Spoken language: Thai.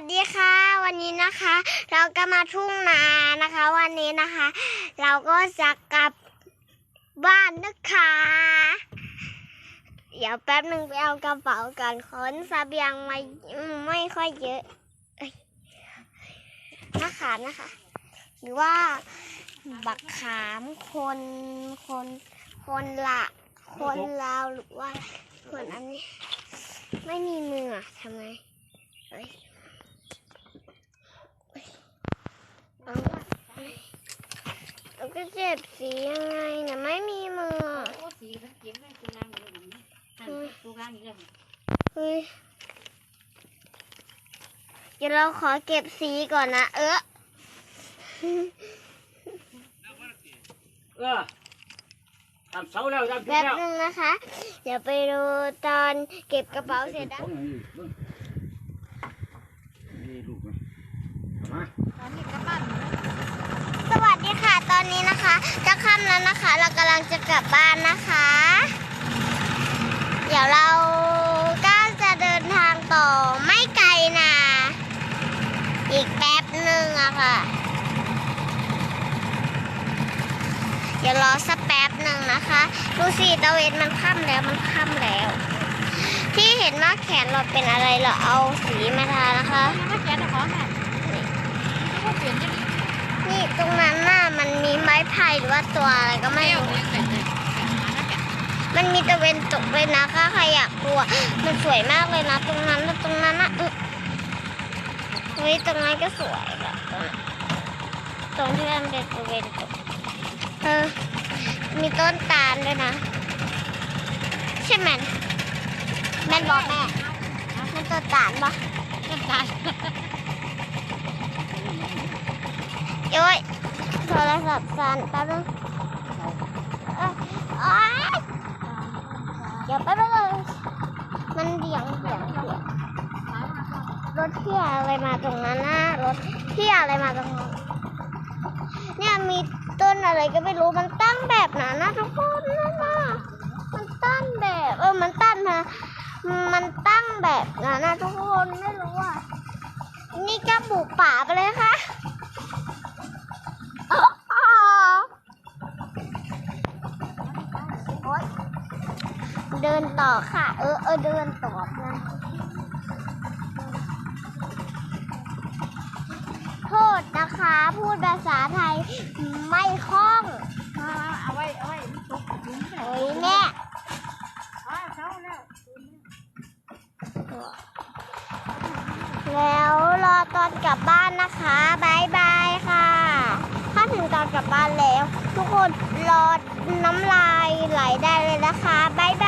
วัสดีค่ะ วันนี้นะคะ เราก็มาทุ่งนานะคะ วันนี้นะคะ เราก็จะกลับบ้านนะคะ เดี๋ยวแป๊บหนึ่งไปเอากระเป๋าก่อนขนเบียงมาไม่ค่อยเยอะมะขามนะคะ หรือว่าบักขามคนคนคนละคนลาวหรือว่าคนอันนี้ ไม่มีมืออะทำไมเอ้ยเอ้ยเอา เราก็เจ็บสียังไงเนี่ยไม่มีมืออะโอ้สีมันเก็บไว้ตัวล่างเลยแบบนี้หันตัวล่างนี่เลยเฮ้ยเดี๋ยวเราขอเก็บสีก่อนนะ เออเออทำเสาแล้วทำแป๊เสาบแล้วนึงนะคะ เดี๋ยวไปดูตอนเก็บกระเป๋าเสร็จนะนี่ลูกมา ตอนนี้กลับบ้าน สวัสดีค่ะ ต อนนี้นะคะจะค่ำแล้วนะคะ เรากำลังจะกลับบ้านนะคะ เดี๋ยวเราก็จะเดินทางต่อไม่ไกลนะอีกแป๊บหนึ่งอะค่ะ เดี๋ยวรอสักแป๊บหนึ่งนะคะ ดูสิตะเวนมันค่ำแล้วมันค่ำแล้ว ที่เห็นว่าแขนเราเป็นอะไรเราเอาสีมาทานะคะยังไม่แกะตะขอแม่นี่ก็เปลี่ยนจะดีนี่ตรงนั้นน่ะ มันมีไม้ไผ่หรือว่าตัวอะไรก็ไม่ไม่เอารู้เลี้ยงไก่เลยหาแล้วแกะมันมีตะเวนตกเลยนะคะใครอยากดูอะมันสวยมากเลยนะ ตรงนั้นแล้วตรงนั้นนะอื้อเฮ้ยตรงนั้นก็สวยแบบตรงนั้นตรงที่มันเป็นตะเวนตกเออมีต้นตาลด้วยนะใช่ไหมนแม่นบอกแม่มันต้นตาลปะต้นตาลโอ้ย โทรศัพท์สันแป๊บนึงเอ้ยโอ๊ยเดี๋ยวแป๊บนึงมันเบี่ยงเบี่ยงเบี่ยงรถเที่ยอะไรมาตรงนั้นนะรถเที่ยอะไรมาตรงนั้นเนี่ยมีต้นอะไรก็ไม่รู้มันตั้งแบบนั้นนะทุกคนนั่นน่ะมันตั้งแบบเออมันตั้งมามันตั้งแบบนั้นนะทุกคนไม่รู้อะนี่ก็บุกป่าไปเลยค่ะอ๋อโอ๊ยเดินต่อค่ะ เออเออเดินต่อนะโทษนะคะ พูดภาษาไทยไม่คล่องมาเอาไว้เอาไว้ตกถุงเฮ้ยแม่อ้าวเช้าแล้วแล้วรอตอนกลับบ้านนะคะบายบายค่ะ ถ้าถึงตอนกลับบ้านแล้ว ทุกคนรอน้ำลาย ไหลได้เลยนะคะ บ๊ายบาย